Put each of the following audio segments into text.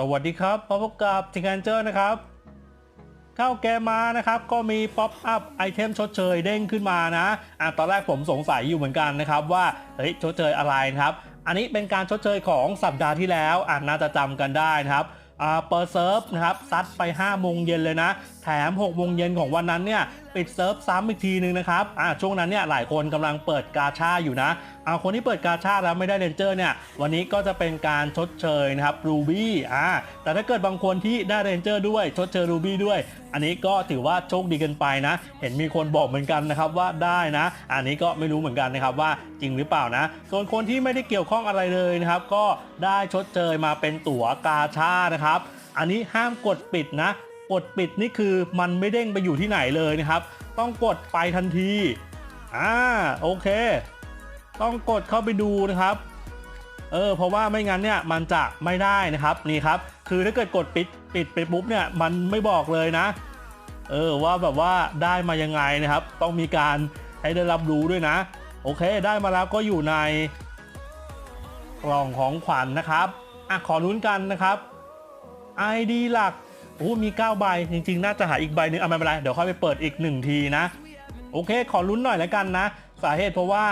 สวัสดีครับพบกับทิงกานเจอร์นะครับ เข้าแกมมานะครับ ก็มีป๊อปอัพไอเทมชดเชยเด้งขึ้นมานะอะตอนแรกผมสงสัยอยู่เหมือนกันนะครับ ว่าเฮ้ยชดเชยอะไรนะครับ อันนี้เป็นการชดเชยของสัปดาห์ที่แล้วอะน่าจะจำกันได้นะครับอ่าเปิดเซิร์ฟนะครับซัดไป5โมงเย็นเลยนะ ถม6โมงเย็นของวันนั้นเนี่ยปิดเซิร์ฟซ้ำอีกทีนึงนะครับอะช่วงนั้นเนี่ยหลายคนกำลังเปิดกาชาอยู่นะเอาคนที่เปิดกาชาแล้วไม่ได้เรนเจอร์เนี่ยวันนี้ก็จะเป็นการชดเชยนะครับรูบี้อ่าแต่ถ้าเกิดบางคนที่ได้เรนเจอร์ด้วยชดเชยรูบี้ด้วย อันนี้ก็ถือว่าโชคดีกันไปนะ เห็นมีคนบอกเหมือนกันนะครับว่าได้นะ อันนี้ก็ไม่รู้เหมือนกันนะครับว่าจริงหรือเปล่านะ ส่วนคนที่ไม่ได้เกี่ยวข้องอะไรเลยนะครับ ก็ได้ชดเชยมาเป็นตั๋วกาชานะครับอันนี้ห้ามกดปิดนะ กดปิดนี่คือมันไม่เด้งไปอยู่ที่ไหนเลยนะครับ ต้องกดไปทันทีอ่าโอเค ต้องกดเข้าไปดูนะครับเออเพราะว่าไม่งั้นเนี่ยมันจะไม่ได้นะครับนี่ครับ คือถ้าเกิดกดปิดปิดไปปุ๊บเนี่ยมันไม่บอกเลยนะ เออว่าแบบว่าได้มายังไงนะครับ ต้องมีการให้ได้รับรู้ด้วยนะ โอเคได้มาแล้วก็อยู่ใน กล่องของขวัญนะครับอะขอลุ้นกันนะครับ ID หลัก โอ้มี9ใบจริง ๆ น่าจะหาอีกใบหนึงเอาไม่เป็นไรเดี๋ยวค่อยไปเปิดอีก 1 ทีนะ โอเค ขอลุ้นหน่อยแล้วกันนะ สาเหตุเพราะว่า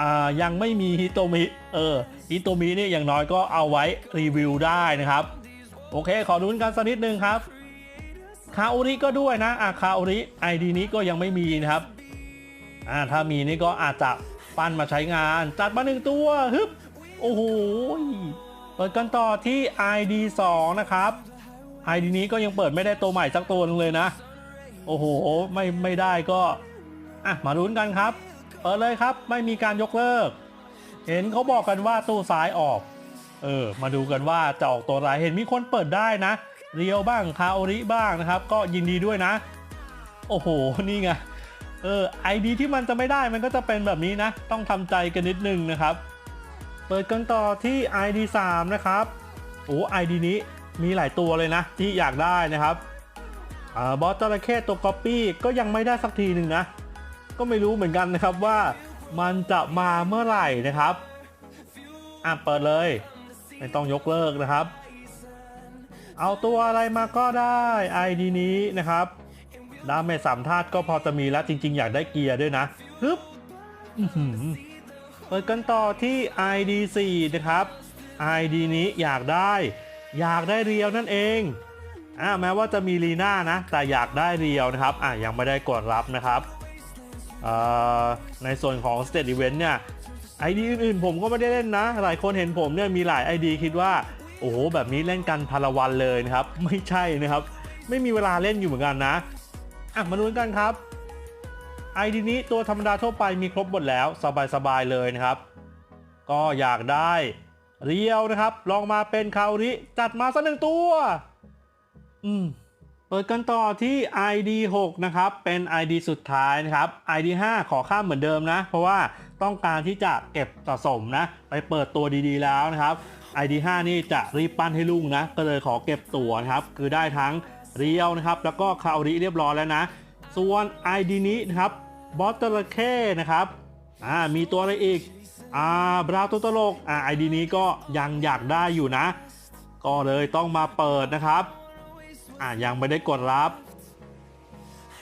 อ่ายังไม่มีฮิโตมิเออฮิโตมินี่อย่างน้อยก็เอาไว้รีวิวได้นะครับ โอเค ขอลุ้นกันสักนิดนึงครับคาโอริก็ด้วยนะอะคาโอริ ID นี้ก็ยังไม่มีนะครับอ่าถ้ามีนี่ก็อาจจะปั้นมาใช้งาน จัดมาหนึ่งตัวฮึบโอ้โหเปิดกันต่อที่ ID 2 นะครับ ID นี้ก็ยังเปิดไม่ได้ตัวใหม่สักตัวนึงเลยนะ โอ้โห ไม่ไม่ได้ก็อะมาลุ้นกันครับ เปิดเลยครับไม่มีการยกเลิก เห็นเขาบอกกันว่าตู้ซ้ายออก เออ มาดูกันว่าจะออกตัวอะไรเห็นมีคนเปิดได้นะ เรียวบ้างคาโอริบ้างนะครับ ก็ยินดีด้วยนะ โอ้โห นี่ไง เออไอดีที่มันจะไม่ได้มันก็จะเป็นแบบนี้นะ ต้องทำใจกันนิดนึงนะครับ เปิดกันต่อที่ ID 3 นะครับ โอ้ ID นี้ มีหลายตัวเลยนะ ที่อยากได้นะครับอบอสจระเข้ตัวก๊อปปี้ก็ยังไม่ได้สักทีหนึ่งนะ ก็ไม่รู้เหมือนกันนะครับว่ามันจะมาเมื่อไหร่นะครับอะเปิดเลย ไม่ต้องยกเลิกนะครับ เอาตัวอะไรมาก็ได้ ID นี้นะครับดาเมจสามธาตุก็พอจะมีแล้วจริง ๆ อยากได้เกียร์ด้วยนะฮึบเปิดกันต่อที่ ID 4นะครับ ID นี้อยากได้ อยากได้เรียวนั่นเองอ่าแม้ว่าจะมีลีน่านะแต่อยากได้เรียวนะครับอะยังไม่ได้กดรับนะครับในส่วนของ State Event เนี่ย ID อื่นๆผมก็ไม่ได้เล่นนะ หลายคนเห็นผมเนี่ยมีหลาย ID คิดว่า โอ้โหแบบนี้เล่นกันพลวันเลยนะครับ ไม่ใช่นะครับ ไม่มีเวลาเล่นอยู่เหมือนกันนะอะมาลุ้นกันครับ ID นี้ตัวธรรมดาทั่วไปมีครบหมดแล้ว สบายๆเลยนะครับ ก็อยากได้ เรียวนะครับ ลองมาเป็นคาริจัดมาสักหนึ่งตัว อืม เปิดกันต่อที่ ID 6 นะครับ เป็น ID สุดท้ายนะครับ ID 5 ขอข้ามเหมือนเดิมนะ เพราะว่าต้องการที่จะเก็บสะสมนะ ไปเปิดตัวดีๆแล้วนะครับ ID 5 นี่จะรีบปั้นให้ลุงนะ ก็เลยขอเก็บตัวนะครับ คือได้ทั้งเรียวนะครับ แล้วก็คาริเรียบร้อยแล้วนะ ส่วน ID นี้นะครับ บอสตระเข้นะครับ อ่า มีตัวอะไรอีก อ่าบราตัวตลกอ่า ID นี้ก็ยังอยากได้อยู่นะ ก็เลยต้องมาเปิดนะครับ อ่ายังไม่ได้กดรับ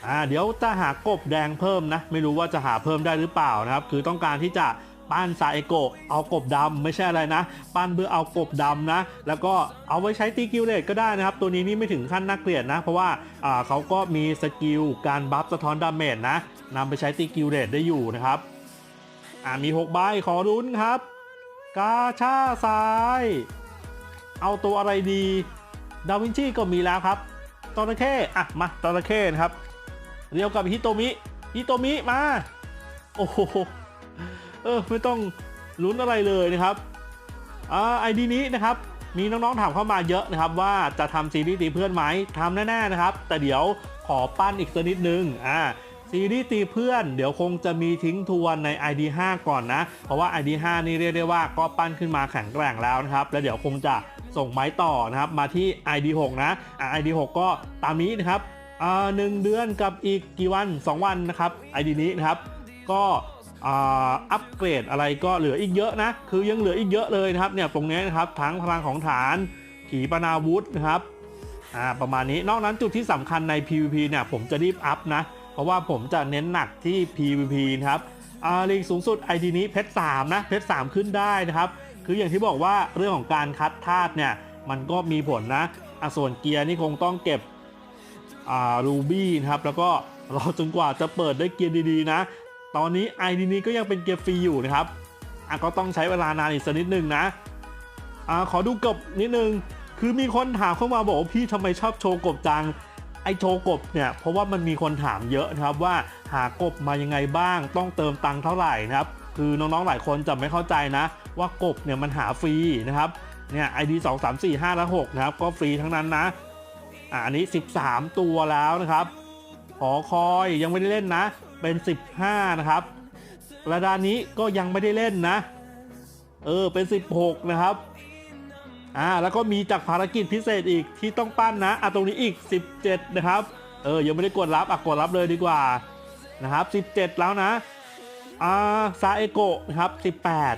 อ่าเดี๋ยวจะหากบแดงเพิ่มนะ ไม่รู้ว่าจะหาเพิ่มได้หรือเปล่านะครับ คือต้องการที่จะปั้นซาเอโกเอากบดำไม่ใช่อะไรนะ ปั้นเพื่อเอากบดำนะ แล้วก็เอาไว้ใช้ตีกิลเลตก็ได้นะครับ ตัวนี้นี่ไม่ถึงขั้นน่าเกลียดนะ เพราะว่าอ่าเขาก็มีสกิลการบัฟสะท้อนดาเมจนะนำไปใช้ตีกิลเลตได้อยู่นะครับ อ่ามี6ใบขอรุ้นครับ กาชาซ้าย เอาตัวอะไรดี ดาวินชีก็มีแล้วครับตอระเข้อะมาตอระเข้นะครับ เรียวกับฮิโตมิฮิโตมิมา โอ้โหเออไม่ต้องลุ้นอะไรเลยนะครับอ่าไอดีนี้นะครับมีน้องๆถามเข้ามาเยอะนะครับ ว่าจะทำซีรีส์ตีเพื่อนไหมทำแน่ๆนะครับ แต่เดี๋ยวขอปั้นอีกสักนิดนึงอ่า ซีรีส์ตีเพื่อน เดี๋ยวคงจะมีทิ้งทวนใน ID 5 ก่อนนะ เพราะว่า ID 5 นี่เรียกได้ว่าก็ปั้นขึ้นมาแข็งแกร่งแล้วนะครับ แล้วเดี๋ยวคงจะส่งไม้ต่อนะครับ มาที่ ID 6 นะอ่า ID 6 ก็ตามนี้นะครับอ่าหนึ่งเดือนกับอีกกี่วัน 2 วันนะครับ ID นี้นะครับ ก็อัปเกรดอะไรก็เหลืออีกเยอะนะ คือยังเหลืออีกเยอะเลยนะครับเนี่ยตรงนี้นะครับทั้งพลังของฐานขีปนาวุธนะครับประมาณนี้นอกนั้นจุดที่สำคัญใน PVP เนี่ยผมจะรีบอัพนะ เพราะว่าผมจะเน้นหนักที่ PVP นะครับอาลีกสูงสุด ID นี้เพชร3นะเพชร3ขึ้นได้นะครับ คืออย่างที่บอกว่าเรื่องของการคัดธาตุเนี่ยมันก็มีผลนะอส่วนเกียร์นี่คงต้องเก็บรูบี้นะครับ แล้วก็รอจนกว่าจะเปิดได้เกียร์ดีๆนะ ตอนนี้ ID นี้ก็ยังเป็นเกียร์ฟรีอยู่นะครับก็ต้องใช้เวลานานอีกสักนิดนึงนะอขอดูกบนิดนึง คือมีคนถามเข้ามาบอกว่าพี่ทำไมชอบโชว์กบจัง ไอโชกบเนี่ยเพราะว่ามันมีคนถามเยอะนะครับว่าหากบมายังไงบ้าง ต้องเติมตังค์เท่าไหร่นะครับคือน้องๆหลายคนจะไม่เข้าใจนะ ว่ากบเนี่ยมันหาฟรีนะครับเนี่ย ID 2 3 4 5และ6นะครับก็ฟรีทั้งนั้นนะอ่าอันนี้ 13 ตัวแล้วนะครับหอคอยยังไม่ได้เล่นนะ เป็น 15 นะครับระดานนี้ก็ยังไม่ได้เล่นนะ เออเป็น 16 นะครับ อ่าแล้วก็มีจากภารกิจพิเศษอีกที่ต้องปั้นนะอะตรงนี้อีก 17 นะครับ เออยังไม่ได้กดรับอะกดรับเลยดีกว่านะครับ 17 แล้วนะอ่าซาเอโกะนะครับ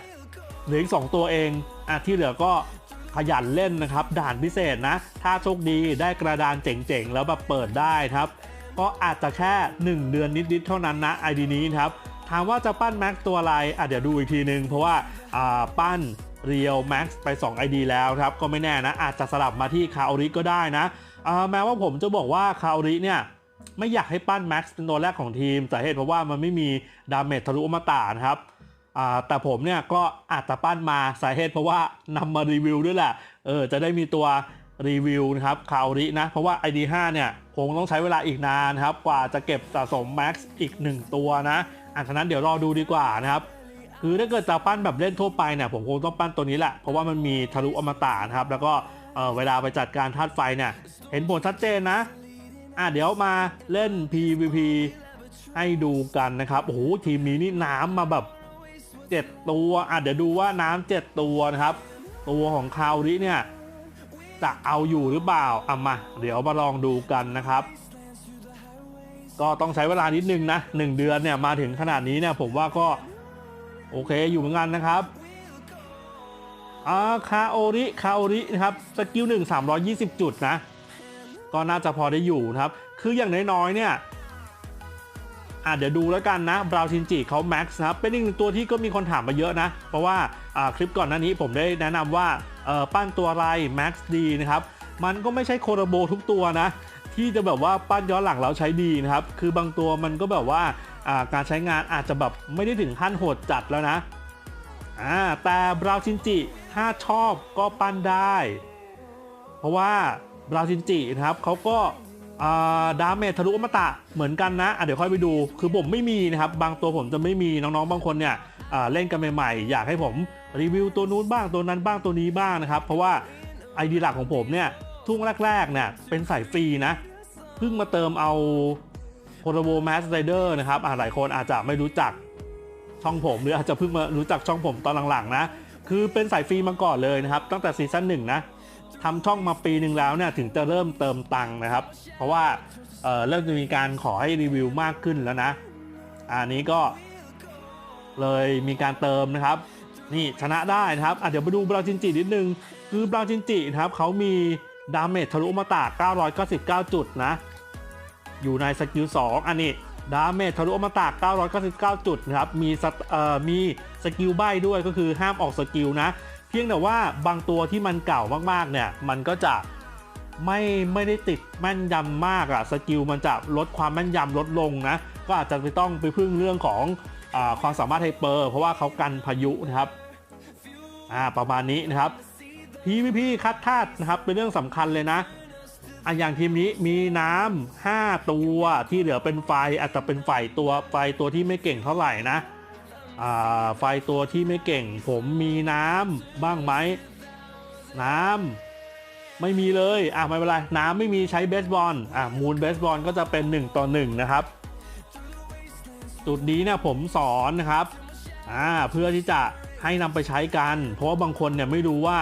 18 เหลืออีก2ตัวเองอะที่เหลือก็ขยันเล่นนะครับ ด่านพิเศษนะ ถ้าโชคดีได้กระดานเจ๋งๆ แล้วแบบเปิดได้ครับ ก็อาจจะแค่ 1 เดือนนิดๆ เท่านั้นนะ ID นี้นะครับถามว่าจะปั้นแม็กตัวอะไรอะเดี๋ยวดูอีกทีนึง เพราะว่าอ่าปั้น เรียวแม็กไป 2 ID แล้วครับ ก็ไม่แน่นะ อาจจะสลับมาที่คาอริก็ได้นะอ่าแม้ว่าผมจะบอกว่าคาอริเนี่ยไม่อยากให้ปั้นแม็กซ์เป็นตัวแรกของทีมสาเหตุเพราะว่ามันไม่มีดาเมจทะลุอมตะนะครับอ่าแต่ผมเนี่ยก็อาจจะปั้นมาสาเหตุเพราะว่านำมารีวิวด้วยแหละเออจะได้มีตัวรีวิวนะครับคาอรินะเพราะว่า ID5 เนี่ยคงต้องใช้เวลาอีกนานครับกว่าจะเก็บสะสมแม็กซ์อีก 1 ตัวนะอันนั้นเดี๋ยวรอดูดีกว่านะครับ คือถ้าเกิดจะปั้นแบบเล่นทั่วไปเนี่ยผมคงต้องปั้นตัวนี้แหละ เพราะว่ามันมีทะลุอมตะนะครับ แล้วก็เวลาไปจัดการธาตุไฟเนี่ย เห็นผลชัดเจนนะอะเดี๋ยวมาเล่น PVP ให้ดูกันนะครับโอ้โหทีมนี้นี่น้ำมาแบบ7ตัวอะเดี๋ยวดูว่าน้ำ7ตัวนะครับ ตัวของคาวริเนี่ยจะเอาอยู่หรือเปล่าอะมาเดี๋ยวมาลองดูกันนะครับ ก็ต้องใช้เวลานิดนึงนะ1เดือนเนี่ยมาถึงขนาดนี้เนี่ยผมว่าก็ โอเคอยู่เหมือนกันนะครับอ่าคาโอริคาโอรินะครับสกิล1 320จุดนะ ก็น่าจะพอได้อยู่นะครับ คืออย่างน้อยๆเนี่ยอะเดี๋ยวดูแล้วกันนะบราวชินจิเขาแม็กซ์นะครับเป็นอีกหนึ่งตัวที่ก็มีคนถามมาเยอะนะ เพราะว่าอ่าคลิปก่อนหน้านี้ผมได้แนะนำว่าเออปั้นตัวอะไรแม็กซ์ดีนะครับ มันก็ไม่ใช่โคโรโบทุกตัวนะ ที่จะแบบว่าปั้นย้อนหลังแล้วใช้ดีนะครับ คือบางตัวมันก็แบบว่า การใช้งานอาจจะแบบไม่ได้ถึงขั้นโหดจัดแล้วนะแต่บราวชินจิถ้าชอบก็ปั้นได้ เพราะว่าบราซินจินะครับเขาก็ดาเมจทะลุอมตะเหมือนกันนะะเดี๋ยวค่อยไปดู คือผมไม่มีนะครับ บางตัวผมจะไม่มีน้องๆ บางคนเนี่ยเล่นกันใหม่ๆ อยากให้ผมรีวิวตัวนู้นบ้างตัวนั้นบ้างตัวนี้บ้างนะครับ เพราะว่าไอดีหลักของผมเนี่ยช่วงแรกๆเนี่ยเป็นสายฟรีนะเพิ่งมาเติมเอา โคโรโบแมสไรเดอร์นะครับอะหลายคนอาจจะไม่รู้จักช่องผม หรืออาจจะเพิ่งมารู้จักช่องผมตอนหลังๆนะ คือเป็นสายฟรีมาก่อนเลยนะครับ ตั้งแต่ซีซั่นหนึ่งนะทำช่องมาปีหนึ่งแล้วเนี่ยถึงจะเริ่มเติมตังค์นะครับ เพราะว่าเเริ่มจะมีการขอให้รีวิวมากขึ้นแล้วนะ อันนี้ก็เลยมีการเติมนะครับ นี่ชนะได้นะครับเดี๋ยวไปดูบราจินจินิดนึง คือบราจินจินะครับเขามีดาเมจทะลุมาตา999 จุดนะ อยู่ในสกิล2อันนี้ดาเมจทะลุอมตะ999 จุดนะครับ มีสตเอ่อมีสกิลใบด้วยก็คือห้ามออกสกิลนะ เพียงแต่ว่าบางตัวที่มันเก่ามากๆเนี่ย มันก็จะไม่ไม่ได้ติดแม่นยำมากอะสกิลมันจะลดความแม่นยำลดลงนะ ก็อาจจะไปต้องไปพึ่งเรื่องของอความสามารถไฮเปอร์ เพราะว่าเขากันพายุนะครับอ่าประมาณนี้นะครับ PVP คัดธาตุนะครับเป็นเรื่องสำคัญเลยนะ อันอย่างทีมนี้มีน้ำ5ตัวที่เหลือเป็นไฟอาจจะเป็นไฟตัวไฟตัวที่ไม่เก่งเท่าไหร่นะอ่าไฟตัวที่ไม่เก่ง ผมมีน้ำบ้างไหมน้ำไม่มีเลยอะไม่เป็นไรน้ำไม่มีใช้เบสบอลอะมูลเบสบอลก็จะเป็น 1 ต่อ 1 นะครับ จุดนี้เนี่ยผมสอนนะครับอ่าเพื่อที่จะให้นำไปใช้กัน เพราะว่าบางคนเนี่ยไม่รู้ว่า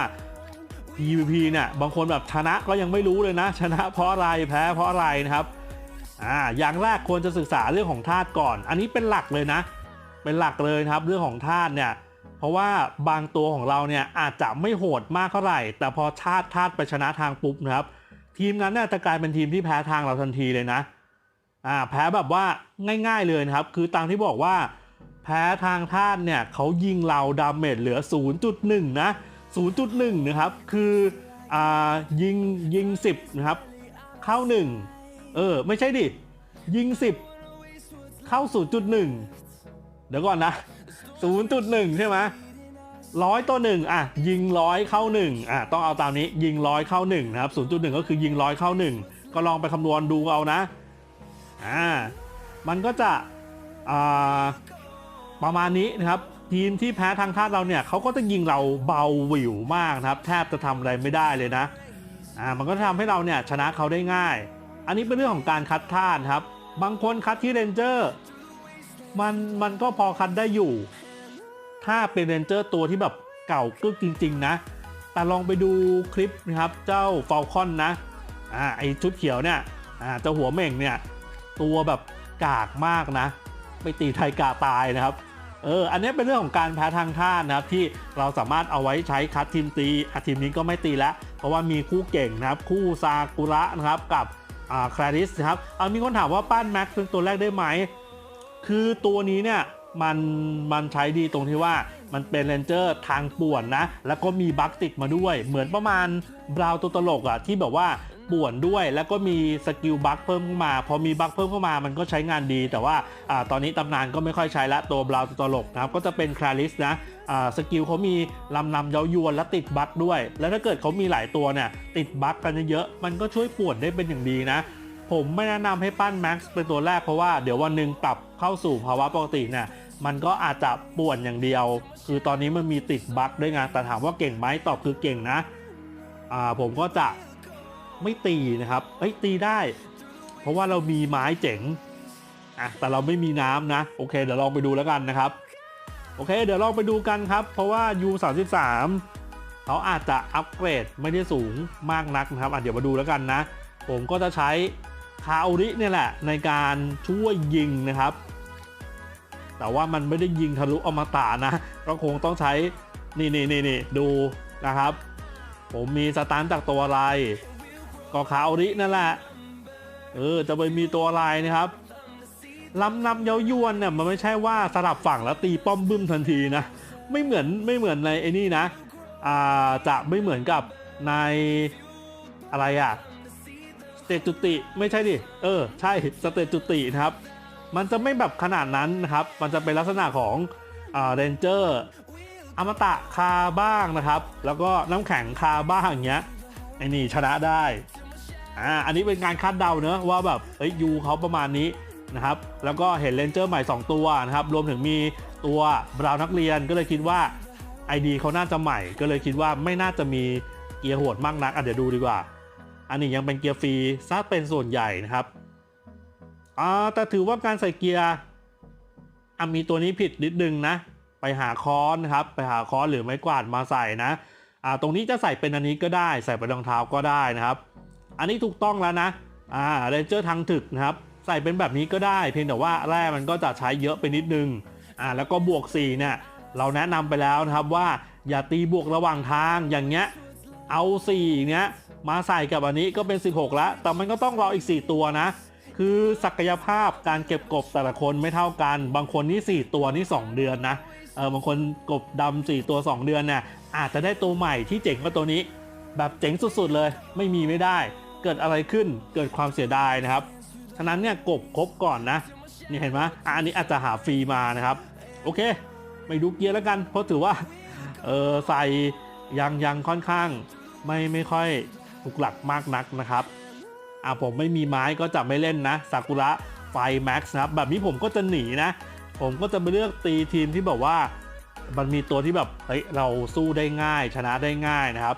PVP เนี่ยบางคนแบบชนะก็ยังไม่รู้เลยนะ ชนะเพราะอะไรแพ้เพราะอะไรนะครับอ่าอย่างแรกควรจะศึกษาเรื่องของธาตุก่อน อันนี้เป็นหลักเลยนะ เป็นหลักเลยครับเรื่องของธาตุเนี่ยเพราะว่าบางตัวของเราเนี่ยอาจจะไม่โหดมากเท่าไหร่ แต่พอชาติธาตุไปชนะทางปุ๊บนะครับทีมนั้นเนี่ยจะกลายเป็นทีมที่แพ้ทางเราทันทีเลยนะอ่าแพ้แบบว่าง่าย ๆเลยนะครับ คือตามที่บอกว่า แพ้ทางธาตุเนี่ยเขายิงเราดาเมจเหลือ 0.1 นะ 0.1 นะครับ คืออ่ายิงยิง 10 นะครับ เข้า 1 เออ ไม่ใช่ดิ ยิง 10 เข้า 0.1 เดี๋ยวก่อนนะ 0.1 ใช่ไหมร้อยต่อหนึ่งอะ ยิงร้อยเข้าหนึ่งอะต้องเอาตามนี้ยิงร้อยเข้าหนึ่งนะครับ 0.1 ก็คือยิงร้อยเข้าหนึ่งก็ลองไปคำนวณดูเอานะอ่ามันก็จะอ่าประมาณนี้นะครับ ทีมที่แพ้ทางธาตุเราเนี่ยเขาก็จะยิงเราเบาหวิวมากนะครับ แทบจะทำอะไรไม่ได้เลยนะอ่ามันก็ทำให้เราเนี่ยชนะเขาได้ง่าย อันนี้เป็นเรื่องของการคัดธาตุครับ บางคนคัดที่เรนเจอร์มันมันก็พอคัดได้อยู่ ถ้าเป็นเรนเจอร์ตัวที่แบบเก่ากึกจริง ๆ นะ แต่ลองไปดูคลิปนะครับเจ้าฟอลคอนนะอ่าไอชุดเขียวเนี่ยอ่าเจ้าหัวเม่งเนี่ยตัวแบบกากมากนะ ไปตีไทยกาตายนะครับ เอออันนี้เป็นเรื่องของการแพ้ทางท่านะครับที่เราสามารถเอาไว้ใช้คัดทีมตีอะทีมนี้ก็ไม่ตีแล้ว เพราะว่ามีคู่เก่งนะครับ คู่ซากุระนะครับกับคลาริสนะครับเอามีคนถามว่าป้านแม็กเป็นตัวแรกได้ไหม คือตัวนี้เนี่ยมันมันใช้ดีตรงที่ว่ามันเป็นเรนเจอร์ทางป่วนนะ แล้วก็มีบัคติดมาด้วย เหมือนประมาณบราวตัวตลกอะที่แบบว่า ป่วนด้วย แล้วก็มีสกิลบัคเพิ่มเข้ามา พอมีบัคเพิ่มเข้ามามันก็ใช้งานดี แต่ว่าอาตอนนี้ตำนานก็ไม่ค่อยใช้ละตัวบราวตัวตลกนะครับก็จะเป็นคลาริสนะอ่าสกิลเขามีลำนำเย้ายวนและติดบัคด้วย แล้วถ้าเกิดเขามีหลายตัวเนี่ยติดบัคกันเยอะๆมันก็ช่วยป่วนได้เป็นอย่างดีนะผมไม่แนะนำให้ปั้นแม็กซ์เป็นตัวแรกเพราะว่าเดี๋ยววันหนึ่งปรับเข้าสู่ภาวะปกติเนี่ยมันก็อาจจะป่วนอย่างเดียว คือตอนนี้มันมีติดบั๊กด้วยไงแต่ถามว่าเก่งไหมตอบคือเก่งนะ อ่าผมก็จะ ไม่ตีนะครับเอ้ยตีได้ เพราะว่าเรามีไม้เจ๋งอะแต่เราไม่มีน้ำนะ โอเค เดี๋ยวลองไปดูแล้วกันนะครับ โอเค เดี๋ยวลองไปดูกันครับ เพราะว่า U33 เขาอาจจะอัปเกรดไม่ได้สูงมากนักนะครับอะเดี๋ยวมาดูแล้วกันนะ ผมก็จะใช้คาโอริเนี่ยแหละ ในการช่วยยิงนะครับ แต่ว่ามันไม่ได้ยิงทะลุอมตะนะ ก็คงต้องใช้นี่นี่นี่นี่ดูนะครับ ผมมีสตาร์ทจากตัวอะไร ก็คาโอรินั่นแหละ เออ จะไปมีตัวอะไรนะครับลำนำเย้ายวนเนี่ยมันไม่ใช่ว่าสลับฝั่งแล้วตีป้อมบึ้มทันทีนะ ไม่เหมือนไม่เหมือนในไอ้นี่นะอ่าจะไม่เหมือนกับในอะไรอะสเตจจุติไม่ใช่ดิ เออ ใช่สเตจจุตินะครับ มันจะไม่แบบขนาดนั้นนะครับ มันจะเป็นลักษณะของอ่าเรนเจอร์อมตะคาบ้างนะครับ แล้วก็น้ำแข็งคาบ้างอย่างเงี้ยไอ้นี่ชนะได้ อ่าอันนี้เป็นการคาดเดาเนอะว่าแบบเอ้ยยูเขาประมาณนี้นะครับแล้วก็เห็นเรนเจอร์ใหม่ 2 ตัวนะครับรวมถึงมีตัวบราวนักเรียนก็เลยคิดว่า ID เขาน่าจะใหม่ ก็เลยคิดว่าไม่น่าจะมีเกียร์โหดมากนักอะเดี๋ยวดูดีกว่า อันนี้ยังเป็นเกียร์ฟรีซะเป็นส่วนใหญ่นะครับอ่าแต่ถือว่าการใส่เกียร์อะมีตัวนี้ผิดนิดนึงนะ ไปหาค้อนนะครับไปหาค้อนหรือไม้กวาดมาใส่นะอ่าตรงนี้จะใส่เป็นอันนี้ก็ได้ ใส่เป็นรองเท้าก็ได้นะครับ อันนี้ถูกต้องแล้วนะอ่าเรนเจอร์ทางถึกนะครับ ใส่เป็นแบบนี้ก็ได้เพียงแต่ว่าแร่มันก็จะใช้เยอะไปนิดนึงอ่าแล้วก็บวก4เนี่ยเราแนะนำไปแล้วนะครับว่าอย่าตีบวกระหว่างทางอย่างเงี้ยเอา4เนี้ยมาใส่กับอันนี้ก็เป็น 16แล้วแต่มันก็ต้องรออีก 4 ตัวนะ คือศักยภาพการเก็บกบแต่ละคนไม่เท่ากัน บางคนนี่ 4 ตัวนี่ 2 เดือนนะเออบางคนกบดำ4ตัว 2 เดือนเนี่ยอาจจะได้ตัวใหม่ที่เจ๋งกว่าตัวนี้ แบบเจ๋งสุดๆเลยไม่มีไม่ได้ เกิดอะไรขึ้นเกิดความเสียดายนะครับ ฉะนั้นเนี่ยกบครบก่อนนะนี่เห็นไหมอันนี้อาจจะหาฟรีมานะครับ โอเค ไม่ดูเกียร์แล้วกัน เพราะถือว่าเออใส่ยังยังค่อนข้าง ไม่ไม่ค่อยถูกหลักมากนักนะครับอ่าผมไม่มีไม้ก็จะไม่เล่นนะซากุระไฟแม็กซ์นะครับแบบนี้ผมก็จะหนีนะ ผมก็จะไปเลือกตีทีมที่แบบว่า มันมีตัวที่แบบเฮ้ยเราสู้ได้ง่าย ชนะได้ง่ายนะครับ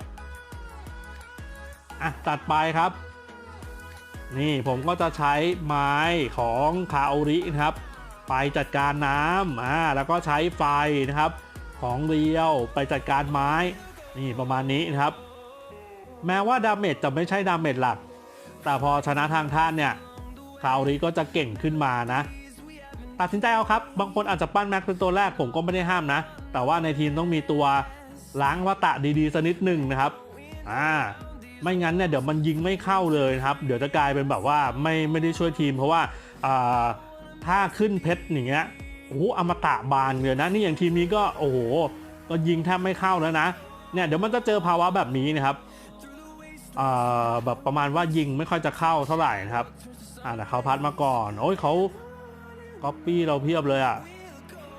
อะตัดไปครับ นี่ผมก็จะใช้ไม้ของคาโอรินะครับ ไปจัดการน้ำอ่าแล้วก็ใช้ไฟนะครับ ของเรียวไปจัดการไม้ นี่ประมาณนี้นะครับ แม้ว่าดาเมจจะไม่ใช่ดาเมจหลัก แต่พอชนะทางท่านเนี่ยคาโอริก็จะเก่งขึ้นมานะตัดสินใจเอาครับ บางคนอาจจะปั้นแม็กเป็นตัวแรกผมก็ไม่ได้ห้ามนะแแต่ว่าในทีมต้องมีตัวล้างวัตะดีๆสักนิดหนึ่งนะครับ อ่า ไม่งั้นเนี่ยเดี๋ยวมันยิงไม่เข้าเลยครับ เดี๋ยวจะกลายเป็นแบบว่าไม่ไม่ได้ช่วยทีม เพราะว่าถ้าขึ้นเพชรอย่างเงี้ยโอ้โหอมตะบานเลยนะนี่อย่างทีมนี้ก็โอ้โหก็ยิงแทบไม่เข้าแล้วนะเนี่ยเดี๋ยวมันจะเจอภาวะแบบนี้นะครับแบบประมาณว่ายิงไม่ค่อยจะเข้าเท่าไหร่นะครับอ่าแต่เขาพัดมาก่อนโอ้ยเขาก๊อปปี้เราเพียบเลยอะ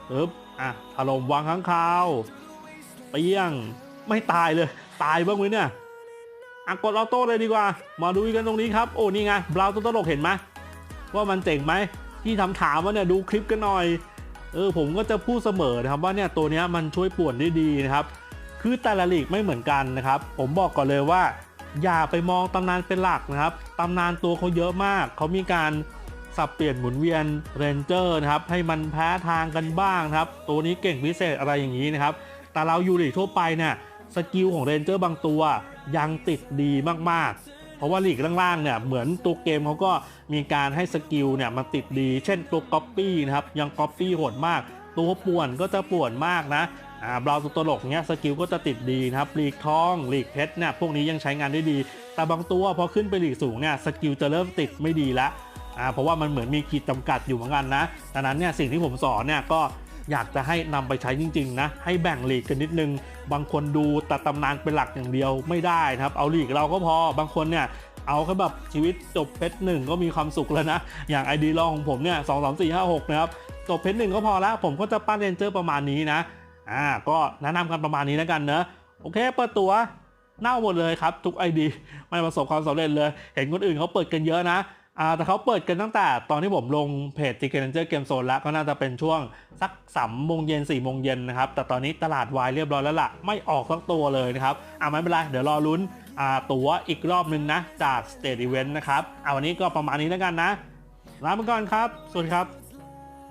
ปึ๊บอะถล่มวางข้างคาวเปี้ยงไม่ตายเลย ตายบ้างไหมเนี่ย อะกดออโต้เลยดีกว่า มาดูกันตรงนี้ครับ โอ้นี่ไงบราวตัวตลกเห็นไหมว่ามันเจ๋งไหมที่ทำถามว่าเนี่ยดูคลิปกันหน่อย เออผมก็จะพูดเสมอนะครับว่าเนี่ยตัวนี้มันช่วยป่วนได้ดีนะครับ คือแต่ละลีกไม่เหมือนกันนะครับ ผมบอกก่อนเลยว่า อย่าไปมองตำนานเป็นหลักนะครับตำนานตัวเขาเยอะมาก เขามีการสับเปลี่ยนหมุนเวียนเรนเจอร์นะครับให้มันแพ้ทางกันบ้างครับ ตัวนี้เก่งพิเศษอะไรอย่างนี้นะครับ แต่เราอยู่ลีกทั่วไปเนี่ยสกิลของเรนเจอร์บางตัว ยังติดดีมากๆ เพราะว่าลีกล่างๆเนี่ยเหมือนตัวเกมเขาก็มีการให้สกิลเนี่ยมันติดดี เช่นตัวก๊อปปี้นะครับยังก๊อปปี้โหดมาก ตัวป่วนก็จะป่วนมากนะอ่าบราวน์ตัวตลกเนี้ยสกิลก็จะติดดีนะครับลีกทองลีกเพชรเนี่ยพวกนี้ยังใช้งานได้ดี แต่บางตัวพอขึ้นไปลีกสูงเนี่ยสกิลจะเริ่มติดไม่ดีละอ่าเพราะว่ามันเหมือนมีขีดจำกัดอยู่เหมือนกันนะดังนั้นเนี่ยสิ่งที่ผมสอนเนี่ยก็ อยากจะให้นำไปใช้จริง ๆ นะ ให้แบ่งลีกกันนิดนึง บางคนดูแต่ตำนานเป็นหลักอย่างเดียวไม่ได้นะครับ เอาลีกเราก็พอบางคนเนี่ยเอาแค่แบบชีวิตจบเพชรหนึ่งก็มีความสุขแล้วนะ อย่างไอดีลองของผมเนี่ยสองสามสี่ห้าหกนะครับ จบเพชรหนึ่งก็พอแล้ว ผมก็จะปั้นเรนเจอร์ประมาณนี้นะ อ่า ก็แนะนำกันประมาณนี้แล้วกันเนอะโอเค เปิดตัวเน่าหมดเลยครับ ทุกไอดีไม่ประสบความสำเร็จเลย เห็นคนอื่นเขาเปิดกันเยอะนะ อ่าแต่เขาเปิดกันตั้งแต่ตอนที่ผมลงเพจ t ิ k เก n นเจอร์เกมโซนแล้วก็น่าจะเป็นช่วงสักสามโมงเย็นสี่โมงเย็นนะครับ แต่ตอนนี้ตลาดวายเรียบร้อยแล้วล่ะ ไม่ออกสักตัวเลยนะครับอ่าไม่เป็นไร เดี๋ยวรอลุ้นอ่าตั๋วอีกรอบหนึ่งนะ จาก State Event นะครับอ่าวันนี้ก็ประมาณนี้แล้วกันนะลาไปก่อนครับ สวัสดีครับ